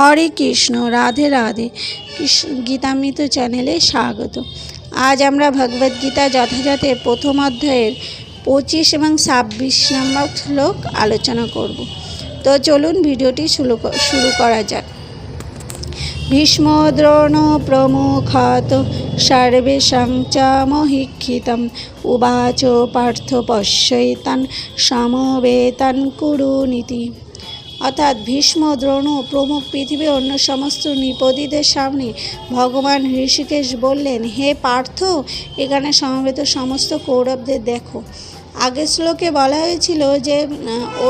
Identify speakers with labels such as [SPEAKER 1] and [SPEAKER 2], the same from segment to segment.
[SPEAKER 1] হরে কৃষ্ণ, রাধে রাধে। কৃষ্ণ গীতামৃত চ্যানেলে স্বাগত। আজ আমরা ভগবদ্গীতা যথাযথের প্রথম অধ্যায়ের পঁচিশ এবং ছাব্বিশ নম্বর শ্লোক আলোচনা করব। তো চলুন ভিডিওটি শুরু শুরু করা যাক। ভীষ্ম দ্রোণ প্রমুখাত সর্বেষাং চ মহিক্ষিতম উবাচ পার্থ পশ্যৈতান সমবেতান কুরুনীতি অর্থাৎ ভীষ্ম, দ্রোণ প্রমুখ পৃথিবীর অন্য সমস্ত নৃপতিদের সামনে ভগবান ঋষিকেশ বললেন, হে পার্থ, এখানে সমবেত সমস্ত কৌরবদের দেখো। আগের শ্লোকে বলা হয়েছিল যে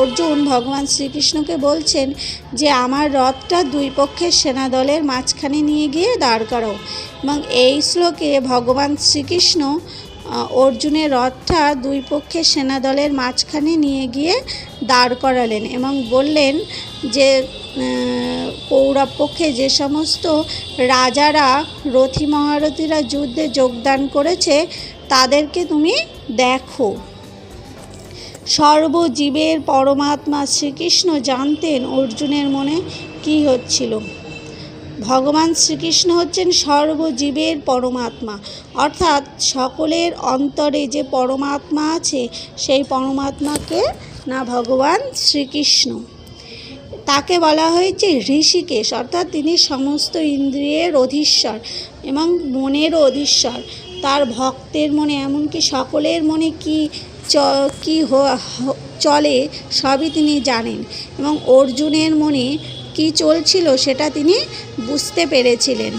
[SPEAKER 1] অর্জুন ভগবান শ্রীকৃষ্ণকে বলছেন যে, আমার রথটা দুই পক্ষের সেনাদলের মাঝখানে নিয়ে গিয়ে দাঁড় করাও। এবং এই শ্লোকে ভগবান শ্রীকৃষ্ণ অর্জুনের রথটা দুই পক্ষের সেনাদলের মাঝখানে নিয়ে গিয়ে দাঁড় করালেন এবং বললেন যে কৌরব পক্ষে যে সমস্ত রাজারা, রথী মহারথীরা যুদ্ধে যোগদান করেছে, তাদেরকে তুমি দেখো। সর্বজীবের পরমাত্মা শ্রীকৃষ্ণ জানতেন অর্জুনের মনে কি হচ্ছিল। ভগবান শ্রীকৃষ্ণ হচ্ছেন সর্বজীবের পরমাত্মা। অর্থাৎ সকলের অন্তরে যে পরমাত্মা আছে, সেই পরমাত্মাকে না ভগবান শ্রীকৃষ্ণ। তাকে বলা হয়েছে ঋষিকেশ, অর্থাৎ তিনি সমস্ত ইন্দ্রিয়ের অধীশ্বর এবং মনের অধীশ্বর। তার ভক্তের মনে এমনকি সকলের মনে কি চ, কী চলে, সবই তিনি জানেন এবং অর্জুনের মনে কি চলছিল সেটা তিনি বুঝতে পেরেছিলেন।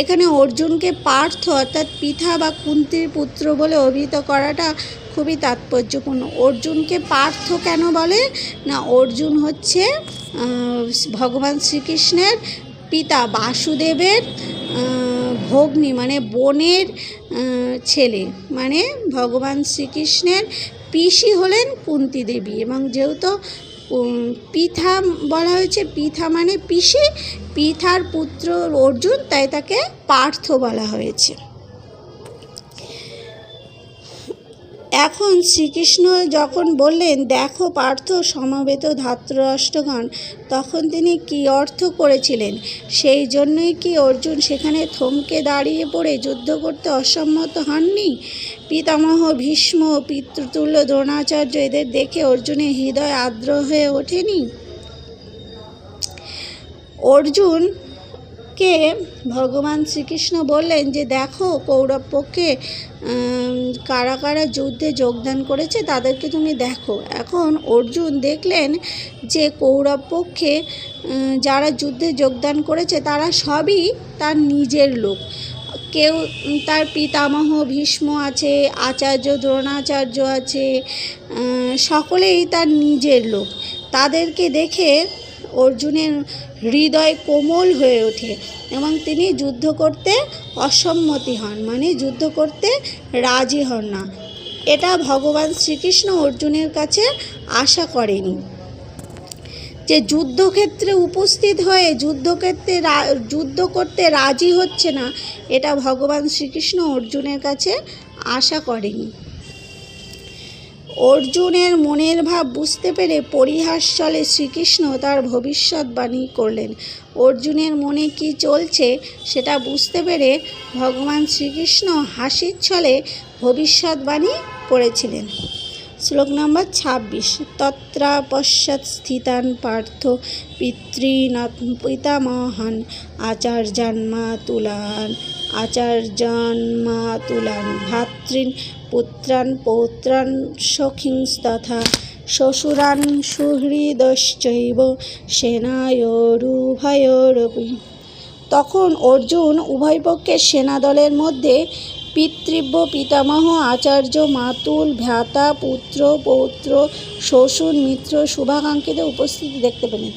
[SPEAKER 1] এখানে অর্জুনকে পার্থ অর্থাৎ পিতা বা কুন্তির পুত্র বলে অভিহিত করাটা খুবই তাৎপর্যপূর্ণ। অর্জুনকে পার্থ কেন বলে? না, অর্জুন হচ্ছে ভগবান শ্রীকৃষ্ণের পিতা, বাসুদেবের ভগ্নী মানে বোনের ছেলে। মানে ভগবান শ্রীকৃষ্ণের পিসি হলেন কুন্তি দেবী এবং যেহেতু পিথা বলা হয়েছে পিথা মানে পিসি পিথার পুত্র অর্জুন তাই তাকে পার্থ বলা হয়েছে। এখন শ্রীকৃষ্ণ যখন বললেন, দেখো পার্থ সমবেত ধাত্ররাষ্ট্রগণ তখন তিনি কি অর্থ করেছিলেন? সেই জন্যই কি অর্জুন সেখানে থমকে দাঁড়িয়ে পড়ে যুদ্ধ করতে অসম্মত হননি? পিতামহ ভীষ্ম পিতৃতুল্য দ্রোণাচার্য এদের দেখে অর্জুনের হৃদয় আর্দ্র হয়ে ওঠেনি? অর্জুনকে ভগবান শ্রীকৃষ্ণ বললেন যে, দেখো, কৌরব পক্ষে কারা কারা যুদ্ধে যোগদান করেছে তাদেরকে তুমি দেখো। এখন অর্জুন দেখলেন যে, কৌরব পক্ষে যারা যুদ্ধে যোগদান করেছে তারা সবই তার নিজের লোক। কেউ, তার পিতামহ ভীষ্ম আছে, আচার্য দ্রোণাচার্য আছে সকলেই তার নিজের লোক। তাদেরকে দেখে অর্জুনের হৃদয় কোমল হয়ে ওঠে এবং তিনি যুদ্ধ করতে অসম্মতি হন মানে যুদ্ধ করতে রাজি হন না। এটা ভগবান শ্রীকৃষ্ণ অর্জুনের কাছে আশা করেনি যে যুদ্ধক্ষেত্রে উপস্থিত হয়ে যুদ্ধক্ষেত্রে যুদ্ধ করতে রাজি হচ্ছে না, এটা ভগবান শ্রীকৃষ্ণ অর্জুনের কাছে আশা করেনি। অর্জুনের মনের ভাব বুঝতে পেরে পরিহাস চলে শ্রীকৃষ্ণ তার ভবিষ্যৎবাণী করলেন। অর্জুনের মনে কি চলছে সেটা বুঝতে পেরে ভগবান শ্রীকৃষ্ণ হাসির ছলে ভবিষ্যৎবাণী করেছিলেন। শ্লোক নম্বর ছাব্বিশ তত্রা পশ্চাৎ স্থিতান পার্থ পিতৃন পিতামহান আচার্যান্মা তুলান আচার্যান্মা তুলান ভাতৃন পুত্রান পৌত্রান সখিংস্তথা শ্বশুরান সুহৃদশ্চৈব সেনায়োরুভয়োরপি তখন অর্জুন উভয় পক্ষের সেনাদলের মধ্যে পিতৃব্য পিতামহ আচার্য মাতুল, ভ্রাতা, পুত্র, পৌত্র শ্বশুর মিত্র, শুভাকাঙ্ক্ষীদের উপস্থিতি দেখতে পেলেন।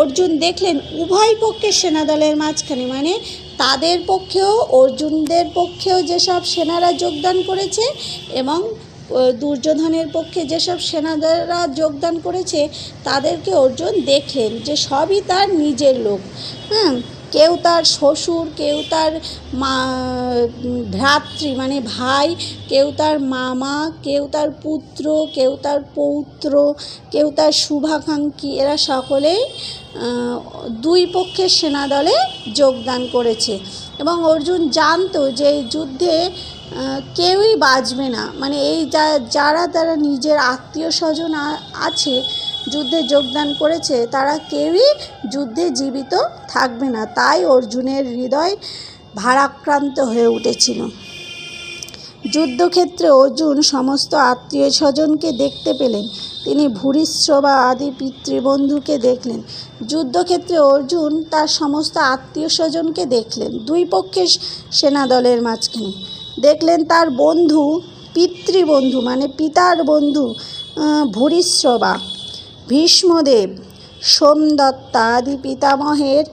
[SPEAKER 1] অর্জুন দেখলেন উভয় পক্ষের সেনাদলের মাঝখানে মানে তাদের পক্ষেও, অর্জুনদের পক্ষেও যেসব সেনারা যোগদান করেছে এবং দুর্যোধনের পক্ষে যেসব সেনারা যোগদান করেছে, তাদেরকে অর্জুন দেখলেন যে সবই তার নিজের লোক। হ্যাঁ কেউ তার শ্বশুর, কেউ তার মা, ভ্রাতৃ মানে ভাই, কেউ তার মামা, কেউ তার পুত্র, কেউ তার পৌত্র, কেউ তার শুভাকাঙ্ক্ষী, এরা সকলেই দুই পক্ষের সেনাদলে যোগদান করেছে। এবং অর্জুন জানতো যে যুদ্ধে কেউই বাঁচবে না। মানে এই যারা, তারা নিজের আত্মীয় স্বজন আছে যুদ্ধে যোগদান করেছে, তারা কেউই যুদ্ধে জীবিত থাকবে না। তাই অর্জুনের হৃদয় ভারাক্রান্ত হয়ে উঠেছিল। যুদ্ধক্ষেত্রে অর্জুন সমস্ত আত্মীয় স্বজনকে দেখতে পেলেন। তিনি ভূরিশ্রবা আদি পিতৃবন্ধুকে দেখলেন। যুদ্ধক্ষেত্রে অর্জুন তার সমস্ত আত্মীয় স্বজনকে দেখলেন, দুই পক্ষের সেনাদলের মাঝখানে। দেখলেন তার বন্ধু পিতৃবন্ধু মানে পিতার বন্ধু ভূরিশ্রবা। ভীষ্মদেব সোমদত্তা আদি পিতামহের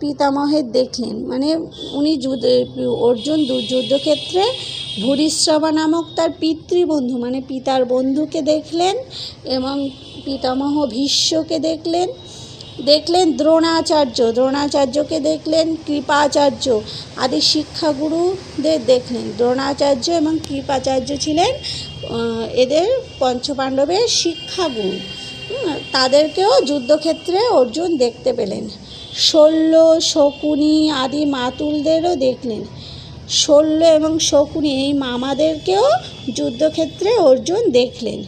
[SPEAKER 1] পিতামহের দেখলেন। মানে উনি যুদ্ধ, অর্জুন যুদ্ধক্ষেত্রে ভূরিশ্রবা নামক তার পিতৃবন্ধু মানে পিতার বন্ধুকে দেখলেন এবং পিতামহ ভীষ্মকে দেখলেন। দেখলেন দ্রোণাচার্য, দ্রোণাচার্যকে দেখলেন কৃপাচার্য আদি শিক্ষাগুরুদের দেখলেন। দ্রোণাচার্য এবং কৃপাচার্য ছিলেন এদের পঞ্চপাণ্ডবের শিক্ষাগুরু হুম, তাদেরকেও যুদ্ধক্ষেত্রে অর্জুন দেখতে পেলেন। শল্য শকুনি আদি মাতুলদেরও দেখলেন। শল্য এবং শকুনি এই মামাদেরকেও যুদ্ধক্ষেত্রে অর্জুন দেখলেন।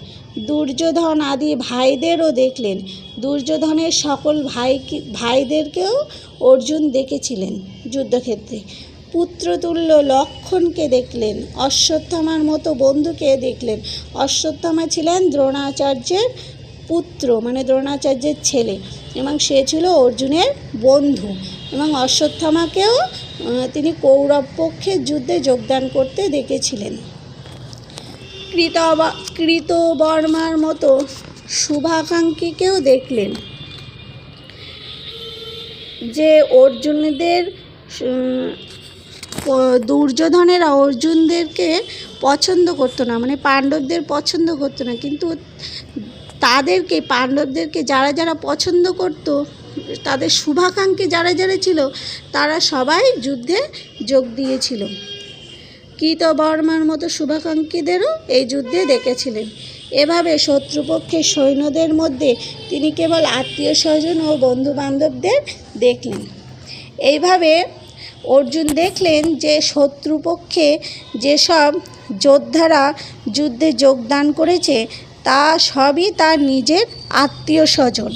[SPEAKER 1] দুর্যোধন আদি ভাইদেরও দেখলেন। দুর্যোধনের সকল ভাই ভাইদেরকেও অর্জুন দেখেছিলেন যুদ্ধক্ষেত্রে। পুত্রতুল্য লক্ষণকে দেখলেন, অশ্বত্থামার মতো বন্ধুকে দেখলেন। অশ্বত্থামা ছিলেন দ্রোণাচার্যের পুত্র মানে দ্রোণাচার্যের ছেলে এবং সে ছিল অর্জুনের বন্ধু এবং অশ্বত্থামাকেও তিনি কৌরব পক্ষের যুদ্ধে যোগদান করতে দেখেছিলেন। কৃতবা, কৃতবর্মার মতো শুভাকাঙ্ক্ষীকেও দেখলেন যে অর্জুনদের দুর্যোধনেরা অর্জুনদেরকে পছন্দ করতো না মানে পাণ্ডবদের পছন্দ করতো না, কিন্তু তাদেরকে, পাণ্ডবদেরকে যারা যারা পছন্দ করতো, তাদের শুভাকাঙ্ক্ষী যারা যারা ছিল, তারা সবাই যুদ্ধে যোগ দিয়েছিল। কৃতবর্মার মতো শুভাকাঙ্ক্ষীদেরও এই যুদ্ধে দেখেছিলেন। এভাবে শত্রুপক্ষের সৈন্যদের মধ্যে তিনি কেবল আত্মীয় স্বজন ও বন্ধু বান্ধবদের দেখলেন। এইভাবে অর্জুন দেখলেন যে শত্রুপক্ষে যেসব যোদ্ধারা যুদ্ধে যোগদান করেছে, তা সবই তার নিজের আত্মীয় স্বজন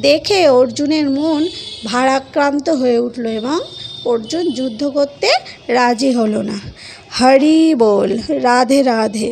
[SPEAKER 1] দেখে অর্জুনের মন ভারাক্রান্ত হয়ে উঠল এবং অর্জুন যুদ্ধ করতে রাজি হলো না। হরি বল, রাধে রাধে।